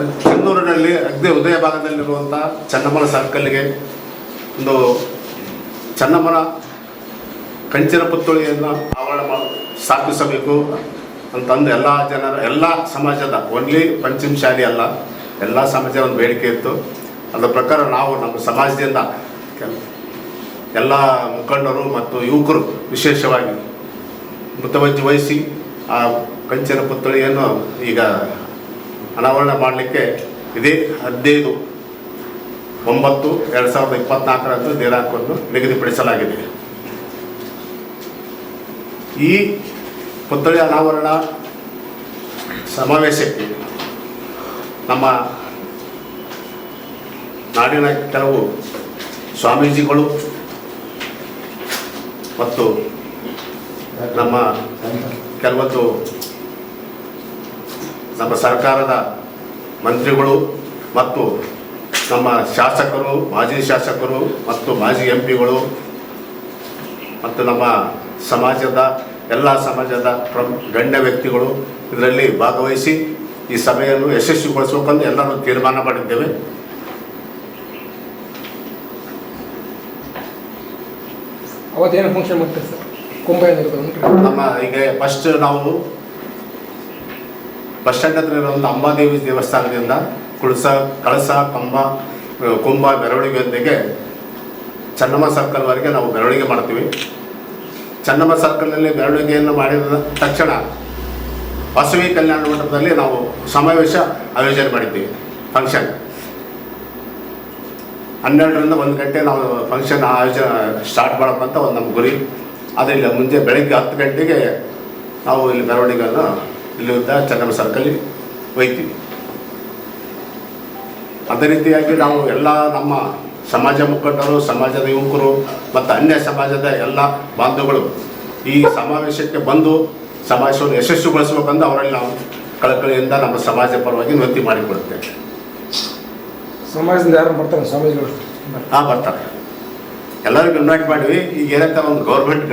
ಚೆನ್ನೂರಿನಲ್ಲಿ ಅಗ್ನಿ ಉದಯ ಭಾಗದಲ್ಲಿರುವಂಥ ಚನ್ನಮ್ಮನ ಸರ್ಕಲ್ಗೆ ಒಂದು ಚನ್ನಮ್ಮನ ಕಂಚಿನ ಪುತ್ಥಳಿಯನ್ನು ಆವರಣ ಸ್ಥಾಪಿಸಬೇಕು ಅಂತಂದು ಎಲ್ಲ ಜನರ, ಎಲ್ಲ ಸಮಾಜದ ಓನ್ಲಿ ಪಂಚಮ ಶಾಲೆ ಅಲ್ಲ, ಎಲ್ಲ ಸಮಾಜದ ಒಂದು ಬೇಡಿಕೆ ಇತ್ತು. ಅದರ ಪ್ರಕಾರ ನಾವು ನಮ್ಮ ಸಮಾಜದಿಂದ ಎಲ್ಲ ಮುಖಂಡರು ಮತ್ತು ಯುವಕರು ವಿಶೇಷವಾಗಿ ಮೃತವಜ್ಜಿ ವಹಿಸಿ ಆ ಕಂಚಿನ ಪುತ್ಥಳಿಯನ್ನು ಈಗ ಅನಾವರಣ ಮಾಡಲಿಕ್ಕೆ ಇದೇ ಹದಿನೈದು ಒಂಬತ್ತು ಎರಡು ಸಾವಿರದ ಇಪ್ಪತ್ನಾಲ್ಕರಂದು ದಿನಾಂಕವನ್ನು ನಿಗದಿಪಡಿಸಲಾಗಿದೆ. ಈ ಪುತ್ಥಳಿ ಅನಾವರಣ ಸಮಾವೇಶಕ್ಕೆ ನಮ್ಮ ನಾಡಿನ ಕೆಲವು ಸ್ವಾಮೀಜಿಗಳು ಮತ್ತು ನಮ್ಮ ಕೆಲವೊಂದು ನಮ್ಮ ಸರ್ಕಾರದ ಮಂತ್ರಿಗಳು ಮತ್ತು ನಮ್ಮ ಶಾಸಕರು ಮಾಜಿ ಶಾಸಕರು ಮತ್ತು ಮಾಜಿ ಎಂ ಪಿಗಳು ಮತ್ತು ನಮ್ಮ ಸಮಾಜದ ಎಲ್ಲ ಸಮಾಜದ ಪ್ರಮುಖ ಗಣ್ಯ ವ್ಯಕ್ತಿಗಳು ಇದರಲ್ಲಿ ಭಾಗವಹಿಸಿ ಈ ಸಭೆಯನ್ನು ಯಶಸ್ವಿಗೊಳಿಸಬೇಕೆಂದು ಎಲ್ಲರೂ ತೀರ್ಮಾನ ಮಾಡಿದ್ದೇವೆ. ಅವತ್ತೇನು ಫಂಕ್ಷನ್ ಮಾಡ್ತಾರೆ ಸರ್? ಕುಂಭ ನಮ್ಮ ಈಗ ಫಸ್ಟ್ ನಾವು ಬಸ್ ಸ್ಟ್ಯಾಂಡ್ ಹತ್ರ ಇರುವಂಥ ಅಂಬಾದೇವಿ ದೇವಸ್ಥಾನದಿಂದ ಕುಳಸ, ಕಳಸ, ಕಂಬ ಕುಂಭ ಮೆರವಣಿಗೆಯೊಂದಿಗೆ ಚೆನ್ನಮ್ಮ ಸರ್ಕಲ್ವರೆಗೆ ನಾವು ಮೆರವಣಿಗೆ ಮಾಡ್ತೀವಿ. ಚೆನ್ನಮ್ಮ ಸರ್ಕಲ್ನಲ್ಲಿ ಮೆರವಣಿಗೆಯನ್ನು ಮಾಡಿದ ತಕ್ಷಣ ಬಸವಿ ಕಲ್ಯಾಣ ಮಂಟಪದಲ್ಲಿ ನಾವು ಸಮಾವೇಶ ಆಯೋಜನೆ ಮಾಡಿದ್ದೀವಿ ಫಂಕ್ಷನ್ ಹನ್ನೆರಡರಿಂದ ಒಂದು ಗಂಟೆ ನಾವು ಫಂಕ್ಷನ್ ಆಯೋಜನೆ ಸ್ಟಾರ್ಟ್ ಮಾಡೋಕ್ಕಂತ ಒಂದು ನಮ್ಮ ಗುರಿ. ಆದರೆ ಇಲ್ಲಿ ಮುಂಜೆ ಬೆಳಗ್ಗೆ ಹತ್ತು ಗಂಟೆಗೆ ನಾವು ಇಲ್ಲಿ ಮೆರವಣಿಗೆಯನ್ನು ಇಲ್ಲಿಂದ ಚೆನ್ನಮ್ಮ ಸರ್ಕಲ್ಲಿ ಒಯ್ತೀವಿ ಅದೇ ರೀತಿಯಾಗಿ ನಾವು ಎಲ್ಲ ನಮ್ಮ ಸಮಾಜ ಮುಖಂಡರು ಸಮಾಜದ ಯುವಕರು ಮತ್ತು ಅನ್ಯ ಸಮಾಜದ ಎಲ್ಲ ಬಾಂಧವಗಳು ಈ ಸಮಾವೇಶಕ್ಕೆ ಬಂದು ಸಮಾವೇಶವನ್ನು ಯಶಸ್ವಿಗೊಳಿಸಬೇಕಂದು ಅವರಲ್ಲಿ ನಾವು ಕಳಕಳಿಯಿಂದ ನಮ್ಮ ಸಮಾಜ ಪರವಾಗಿ ವಿನಂತಿ ಮಾಡಿಕೊಡ್ತೇವೆ ಸಮಾಜದಿಂದ ಯಾರು ಬರ್ತಾರೆ? ಸಮಾಜಗಳು ಹಾಂ ಬರ್ತಾರೆ. ಎಲ್ಲರಿಗೂ ಇನ್ವೈಟ್ ಮಾಡಿವಿ. ಈಗ ಏನಂತ ಒಂದು ಗೌರ್ಮೆಂಟ್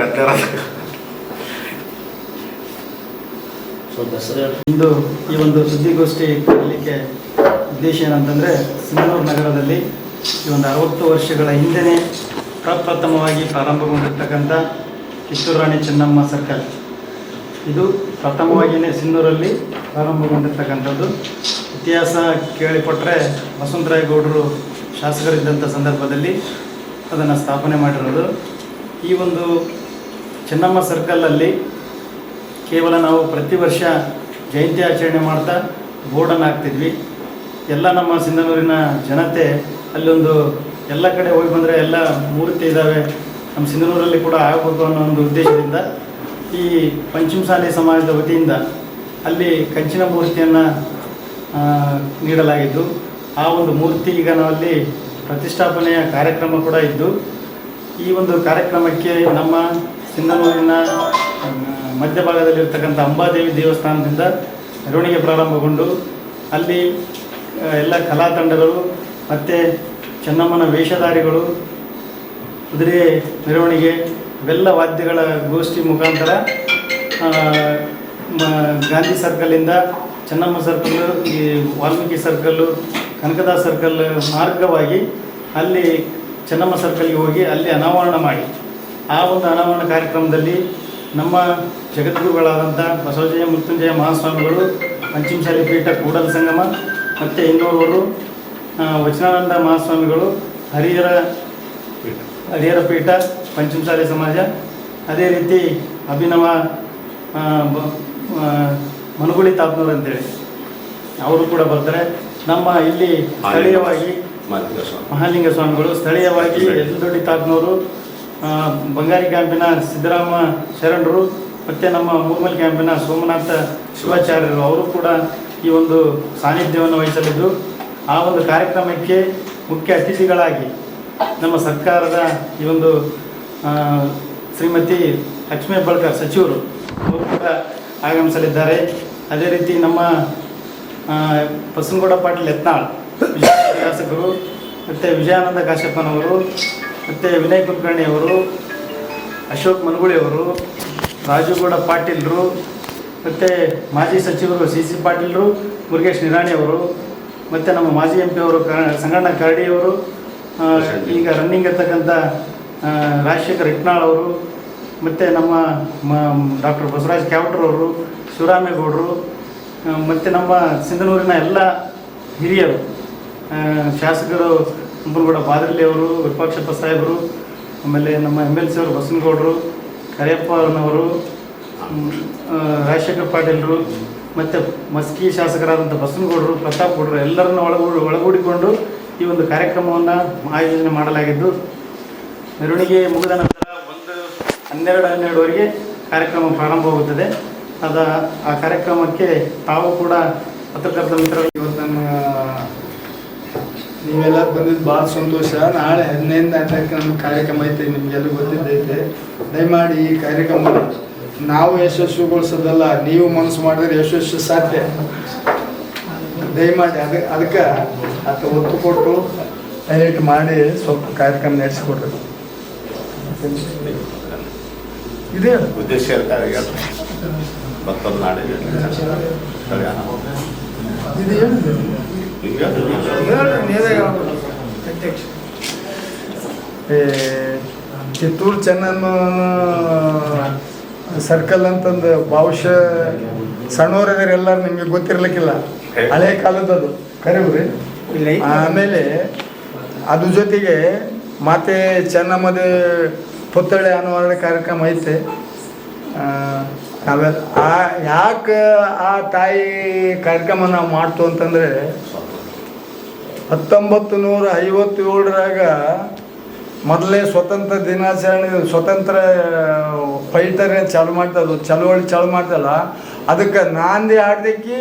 ಗಡ್ಡರ ಇಂದು ಈ ಒಂದು ಸುದ್ದಿಗೋಷ್ಠಿ ಕರೀಲಿಕ್ಕೆ ಉದ್ದೇಶ ಏನಂತಂದರೆ ಸಿಂಧನೂರು ನಗರದಲ್ಲಿ ಈ ಒಂದು ಅರವತ್ತು ವರ್ಷಗಳ ಹಿಂದೆನೇ ಪ್ರಪ್ರಥಮವಾಗಿ ಪ್ರಾರಂಭಗೊಂಡಿರ್ತಕ್ಕಂಥ ಕಿತ್ತೂರು ರಾಣಿ ಚೆನ್ನಮ್ಮ ಸರ್ಕಲ್. ಇದು ಪ್ರಥಮವಾಗಿಯೇ ಸಿಂಧೂರಲ್ಲಿ ಪ್ರಾರಂಭಗೊಂಡಿರ್ತಕ್ಕಂಥದ್ದು. ಇತಿಹಾಸ ಕೇಳಿಕೊಟ್ರೆ ವಸುಂಧರಾಯಗೌಡರು ಶಾಸಕರಿದ್ದಂಥ ಸಂದರ್ಭದಲ್ಲಿ ಅದನ್ನು ಸ್ಥಾಪನೆ ಮಾಡಿರೋದು. ಈ ಒಂದು ಚೆನ್ನಮ್ಮ ಸರ್ಕಲಲ್ಲಿ ಕೇವಲ ನಾವು ಪ್ರತಿ ವರ್ಷ ಜಯಂತಿ ಆಚರಣೆ ಮಾಡ್ತಾ ಬೋರ್ಡನ್ನು ಹಾಕ್ತಿದ್ವಿ. ಎಲ್ಲ ನಮ್ಮ ಸಿಂಧನೂರಿನ ಜನತೆ ಅಲ್ಲೊಂದು ಎಲ್ಲ ಕಡೆ ಹೋಗಿ ಬಂದರೆ ಎಲ್ಲ ಮೂರ್ತಿ ಇದ್ದಾವೆ. ನಮ್ಮ ಸಿಂಧನೂರಲ್ಲಿ ಕೂಡ ಆಗಬೇಕು ಅನ್ನೋ ಒಂದು ಉದ್ದೇಶದಿಂದ ಈ ಪಂಚಮಸಾಲಿ ಸಮಾಜದ ವತಿಯಿಂದ ಅಲ್ಲಿ ಕಂಚಿನ ಮೂರ್ತಿಯನ್ನು ನೀಡಲಾಗಿದ್ದು, ಆ ಒಂದು ಮೂರ್ತಿ ಈಗ ನಾವಲ್ಲಿ ಪ್ರತಿಷ್ಠಾಪನೆಯ ಕಾರ್ಯಕ್ರಮ ಕೂಡ ಇದ್ದು, ಈ ಒಂದು ಕಾರ್ಯಕ್ರಮಕ್ಕೆ ನಮ್ಮ ಸಿಂಧನೂರಿನ ಮಧ್ಯಭಾಗದಲ್ಲಿರ್ತಕ್ಕಂಥ ಅಂಬಾದೇವಿ ದೇವಸ್ಥಾನದಿಂದ ಮೆರವಣಿಗೆ ಪ್ರಾರಂಭಗೊಂಡು ಅಲ್ಲಿ ಎಲ್ಲ ಕಲಾ ತಂಡಗಳು ಮತ್ತು ಚೆನ್ನಮ್ಮನ ವೇಷಧಾರಿಗಳು, ಕುದುರೆ ಮೆರವಣಿಗೆ, ಇವೆಲ್ಲ ವಾದ್ಯಗಳ ಗೋಷ್ಠಿ ಮುಖಾಂತರ ಗಾಂಧಿ ಸರ್ಕಲಿಂದ ಚೆನ್ನಮ್ಮ ಸರ್ಕಲ್, ಈ ವಾಲ್ಮೀಕಿ ಸರ್ಕಲ್ಲು ಕನಕದಾಸ ಸರ್ಕಲ್ ಮಾರ್ಗವಾಗಿ ಅಲ್ಲಿ ಚೆನ್ನಮ್ಮ ಸರ್ಕಲ್ಗೆ ಹೋಗಿ ಅಲ್ಲಿ ಅನಾವರಣ ಮಾಡಿ. ಆ ಒಂದು ಅನಾವರಣ ಕಾರ್ಯಕ್ರಮದಲ್ಲಿ ನಮ್ಮ ಜಗದ್ಗುರುಗಳಾದಂಥ ಬಸವಜಯ ಮೃತ್ಯುಂಜಯ ಮಹಾಸ್ವಾಮಿಗಳು ಪಂಚಮಶಾಲಿ ಪೀಠ ಕೂಡಲ ಸಂಗಮ ಮತ್ತು ಇನ್ನೋರ್ವರು ವಚನಾನಂದ ಮಹಾಸ್ವಾಮಿಗಳು ಹರಿಹರ ಹರಿಹರ ಪೀಠ ಪಂಚಮಸಾಲಿ ಸಮಾಜ. ಅದೇ ರೀತಿ ಅಭಿನವ ಮನುಗುಳಿ ತಾಪ್ನೂರು ಅಂತೇಳಿ ಅವರು ಕೂಡ ಬರ್ತಾರೆ. ನಮ್ಮ ಇಲ್ಲಿ ಸ್ಥಳೀಯವಾಗಿ ಮಹಾಲಿಂಗ ಸ್ವಾಮಿಗಳು ಸ್ಥಳೀಯವಾಗಿ ಎಲ್ಲಿ ತಾಪ್ನವರು ಆ, ಬಂಗಾರಿ ಕ್ಯಾಂಪಿನ ಸಿದ್ದರಾಮ ಶರಣರು, ಮತ್ತು ನಮ್ಮ ಮೂರ್ಮಲ್ ಕ್ಯಾಂಪಿನ ಸೋಮನಾಥ ಶಿವಾಚಾರ್ಯರು, ಅವರು ಕೂಡ ಈ ಒಂದು ಸಾನ್ನಿಧ್ಯವನ್ನು ವಹಿಸಲಿದ್ದು, ಆ ಒಂದು ಕಾರ್ಯಕ್ರಮಕ್ಕೆ ಮುಖ್ಯ ಅತಿಥಿಗಳಾಗಿ ನಮ್ಮ ಸರ್ಕಾರದ ಈ ಒಂದು ಶ್ರೀಮತಿ ಲಕ್ಷ್ಮೀ ಬಳ್ಕರ್ ಸಚಿವರು ಅವರು ಕೂಡ ಆಗಮಿಸಲಿದ್ದಾರೆ. ಅದೇ ರೀತಿ ನಮ್ಮ ಬಸನಗೌಡ ಪಾಟೀಲ್ ಯತ್ನಾಳ್ ಶಾಸಕರು ಮತ್ತು ವಿಜಯಾನಂದ ಕಾಶ್ಯಪ್ಪನವರು ಮತ್ತು ವಿನಯ್ ಕುಲಕರ್ಣಿ ಅವರು ಅಶೋಕ್ ಮನಗುಳಿ ಅವರು ರಾಜುಗೌಡ ಪಾಟೀಲ್ರು, ಮತ್ತು ಮಾಜಿ ಸಚಿವರು ಸಿ ಸಿ ಪಾಟೀಲ್ರು, ಮುರುಗೇಶ್ ನಿರಾಣಿ ಅವರು ಮತ್ತು ನಮ್ಮ ಮಾಜಿ ಎಂ ಪಿ ಅವರು ಸಂಗಣ್ಣ ಕರಡಿಯವರು ಈಗ ರನ್ನಿಂಗ್ ಇರ್ತಕ್ಕಂಥ ರಾಜಶೇಖರ್ ಇಟ್ನಾಳ್ ಅವರು, ಮತ್ತು ನಮ್ಮ ಡಾಕ್ಟರ್ ಬಸವರಾಜ್ ಕ್ಯಾವಟ್ರ್ ಅವರು, ಶಿವರಾಮೇಗೌಡರು ಮತ್ತು ನಮ್ಮ ಸಿಂಧನೂರಿನ ಎಲ್ಲ ಹಿರಿಯರು ಶಾಸಕರು ಕುಂಬಲಗೌಡ ಬಾದರ್ಲಿ ಅವರು ವಿರೂಪಾಕ್ಷಪ್ಪ ಸಾಹೇಬರು, ಆಮೇಲೆ ನಮ್ಮ ಎಂ ಎಲ್ ಸಿ ಅವರು ಬಸನಗೌಡರು ಕರಿಯಪ್ಪನವರು ರಾಜಶೇಖರ್ ಪಾಟೀಲರು, ಮತ್ತು ಮಸ್ಕಿ ಶಾಸಕರಾದಂಥ ಬಸನಗೌಡರು, ಪ್ರತಾಪ್ ಗೌಡರು ಎಲ್ಲರನ್ನ ಒಳಗೂಡಿ, ಒಳಗೂಡಿಕೊಂಡು ಈ ಒಂದು ಕಾರ್ಯಕ್ರಮವನ್ನು ಆಯೋಜನೆ ಮಾಡಲಾಗಿದ್ದು, ಮೆರವಣಿಗೆ ಮುಗಿದ ನಂತರ ಒಂದು ಹನ್ನೆರಡು ಹನ್ನೆರಡುವರೆಗೆ ಕಾರ್ಯಕ್ರಮ ಪ್ರಾರಂಭವಾಗುತ್ತದೆ ಅದ ಆ ಕಾರ್ಯಕ್ರಮಕ್ಕೆ ತಾವು ಕೂಡ ಪತ್ರಕರ್ತ ಮಿತ್ರರು ಇವತ್ತು ನೀವೆಲ್ಲ ಬಂದಿದ್ದು ಭಾಳ ಸಂತೋಷ. ನಾಳೆ ಹದಿನೈದು ತಾರೀಕು ನಮ್ಮ ಕಾರ್ಯಕ್ರಮ ಐತೆ ನಿಮಗೆಲ್ಲ ಗೊತ್ತಿದ್ದೈತೆ. ದಯಮಾಡಿ ಈ ಕಾರ್ಯಕ್ರಮ ನಾವು ಯಶಸ್ವಿಗೊಳಿಸೋದಲ್ಲ ನೀವು ಮನಸ್ಸು ಮಾಡಿದ್ರೆ ಯಶಸ್ವಿ ಸಾಧ್ಯ. ದಯಮಾಡಿ ಅದ ಅದಕ್ಕೆ ಅತ್ತ ಒತ್ತು ಕೊಟ್ಟು ಡೈರೆಕ್ಟ್ ಮಾಡಿ ಸ್ವಲ್ಪ ಕಾರ್ಯಕ್ರಮ ನಡೆಸಿಕೊಡ್ರಿ ಇದೇ ಉದ್ದೇಶ ಮತ್ತೊಂದು ನಾಳೆ ಇದು ಕಿತ್ತೂರು ಚೆನ್ನಮ್ಮ ಸರ್ಕಲ್ ಅಂತಂದು ಬಹುಶಃ ಸಣ್ಣವರಿದ್ರೆ ಎಲ್ಲರೂ ನಿಮಗೆ ಗೊತ್ತಿರ್ಲಿಕ್ಕಿಲ್ಲ ಹಳೆ ಕಾಲದದು ರೀ ಆಮೇಲೆ ಅದ್ರ ಜೊತೆಗೆ ಮಾತೆ ಚೆನ್ನಮ್ಮದ ಪುತ್ಥಳಿ ಅನಾವರಣ ಕಾರ್ಯಕ್ರಮ ಐತೆ ಆಮೇಲೆ ಆ, ಯಾಕೆ ಆ ತಾಯಿ ಕಾರ್ಯಕ್ರಮ ನಾವು ಮಾಡ್ತು ಅಂತಂದರೆ ಹತ್ತೊಂಬತ್ತು ನೂರ ಐವತ್ತೇಳರಾಗ ಮೊದಲೇ ಸ್ವತಂತ್ರ ದಿನಾಚರಣೆ, ಸ್ವತಂತ್ರ ಫೈಟರ್ ಚಾಲು ಮಾಡ್ತದ ಚಳುವಳಿ ಚಾಲು ಮಾಡ್ತಲ್ಲ, ಅದಕ್ಕೆ ನಾಂದಿ ಆಡ್ದಕ್ಕಿ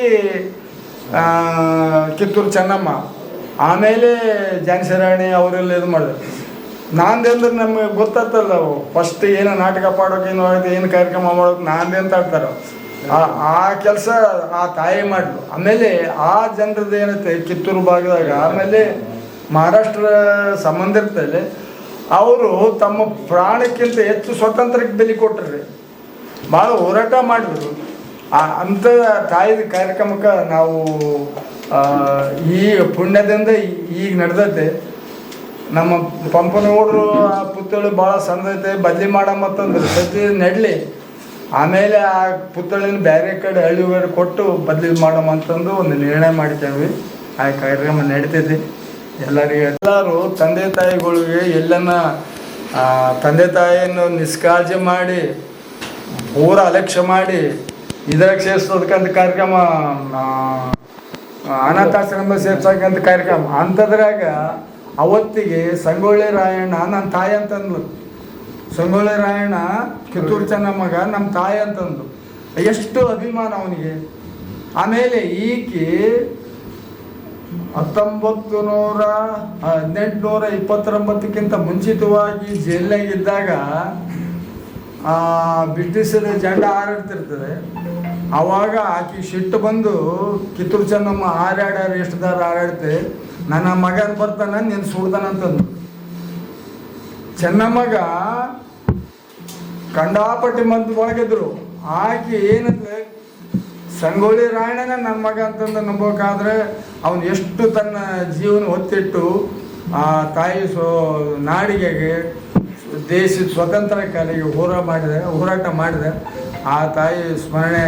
ಕಿತ್ತೂರು ಚೆನ್ನಮ್ಮ. ಆಮೇಲೆ ಝಾನ್ಸಿ ರಾಣಿ ಅವರೆಲ್ಲ ಇದು ಮಾಡಿದ್ರು ನಾಂದಿ ಅಂದ್ರೆ ನಮಗೆ ಗೊತ್ತಾಗ್ತಲ್ಲ ಫಸ್ಟ್ ಏನು ನಾಟಕ ಪಾಡೋಕೆ ಏನು ಏನು ಕಾರ್ಯಕ್ರಮ ಮಾಡೋಕೆ ನಾಂದಿ ಅಂತ ಆಡ್ತಾರೆ ಆ ಕೆಲಸ ಆ ತಾಯಿ ಮಾಡಿದ್ರು ಆಮೇಲೆ ಆ ಜನರದ್ದು ಏನೈತೆ, ಕಿತ್ತೂರು ಭಾಗದಾಗ, ಆಮೇಲೆ ಮಹಾರಾಷ್ಟ್ರ ಸಂಬಂಧ ಇರ್ತದೆ, ಅವರು ತಮ್ಮ ಪ್ರಾಣಕ್ಕಿಂತ ಹೆಚ್ಚು ಸ್ವತಂತ್ರಕ್ಕೆ ಬೆಲೆ ಕೊಟ್ಟರು ಭಾಳ ಹೋರಾಟ ಮಾಡಿದ್ರು. ಆ ಅಂಥ ತಾಯಿದ ಕಾರ್ಯಕ್ರಮಕ್ಕೆ ನಾವು ಈ ಪುಣ್ಯದಿಂದ ಈಗ ನಡೆದೈತೆ. ನಮ್ಮ ಪಂಪನೋಡ್ರು ಆ ಪುತ್ಥಳಿ ಭಾಳ ಸಣ್ಣದೈತೆ, ಬದಲಿ ಮಾಡಮ್ಮತ್ತಂದ್ರೆ ಸತಿ ನಡ್ಲಿ. ಆಮೇಲೆ ಆ ಪುತ್ಥಳಿನ ಬೇರೆ ಕಡೆ ಹಳ್ಳಿವರೆ ಕೊಟ್ಟು ಬದಲಿ ಮಾಡೋಣ ಅಂತಂದು ಒಂದು ನಿರ್ಣಯ ಮಾಡಿದ್ದೇವೆ. ಆ ಕಾರ್ಯಕ್ರಮ ನಡೀತೈತಿ. ಎಲ್ಲರಿಗೂ ಎಲ್ಲರೂ ತಂದೆ ತಾಯಿಗಳಿಗೆ ಎಲ್ಲನ ತಂದೆ ತಾಯಿಯನ್ನು ನಿಷ್ಕಾಳಜಿ ಮಾಡಿ ಪೂರ ಅಲಕ್ಷ್ಯ ಮಾಡಿ ಇದ್ರಾಗ ಸೇರಿಸೋದಕ್ಕಂತ ಕಾರ್ಯಕ್ರಮ ಅನಾಥಾಶ್ರಮ ಸೇರ್ಸಕ್ಕಂತ ಕಾರ್ಯಕ್ರಮ. ಅಂಥದ್ರಾಗ ಅವತ್ತಿಗೆ ಸಂಗೊಳ್ಳಿ ರಾಯಣ್ಣ ನನ್ನ ತಾಯಿ ಅಂತಂದ್ಲು. ಸಂಗೊಳ್ಳಿ ರಾಯಣ್ಣ ಕಿತ್ತೂರು ಚೆನ್ನಮ್ಮಗ ನಮ್ಮ ತಾಯಿ ಅಂತಂದು. ಎಷ್ಟು ಅಭಿಮಾನ ಅವನಿಗೆ. ಆಮೇಲೆ ಈಕೆ ಹತ್ತೊಂಬತ್ತು ನೂರ ಹದಿನೆಂಟುನೂರ ಇಪ್ಪತ್ತೊಂಬತ್ತಕ್ಕಿಂತ ಮುಂಚಿತವಾಗಿ ಆ, ಬ್ರಿಟಿಷರ ಜಂಡ ಹಾರಾಡ್ತಿರ್ತದೆ ಆವಾಗ ಆಕೆ ಶಿಟ್ಟು ಬಂದು ಕಿತ್ತೂರು ಚೆನ್ನಮ್ಮ ಹಾರಾಡ್ಯಾರ ಎಷ್ಟು ದಾರ ಹಾರಾಡ್ತೆ ನನ್ನ ಮಗನ ಬರ್ತಾನ ನೀನು ಸುಡ್ತಾನಂತಂದು. ಚೆನ್ನಮ್ಮಗ ಕಂಡಾಪಟ್ಟಿ ಮಂದಿ ಒಳಗಿದ್ರು. ಆಕೆ ಏನಂದ್ರೆ, ಸಂಗೊಳ್ಳಿ ರಾಯಣ್ಣನ ನನ್ನ ಮಗ ಅಂತಂದು ನಂಬೋಕಾದ್ರೆ ಅವನು ಎಷ್ಟು ತನ್ನ ಜೀವನ ಹೊತ್ತಿಟ್ಟು ಆ ತಾಯಿ ಸೋ ನಾಡಿಗೆ ದೇಶದ ಸ್ವತಂತ್ರ ಕಾಲಿಗೆ ಹೋರಾ ಮಾಡಿದೆ, ಹೋರಾಟ ಮಾಡಿದೆ. ಆ ತಾಯಿ ಸ್ಮರಣೆ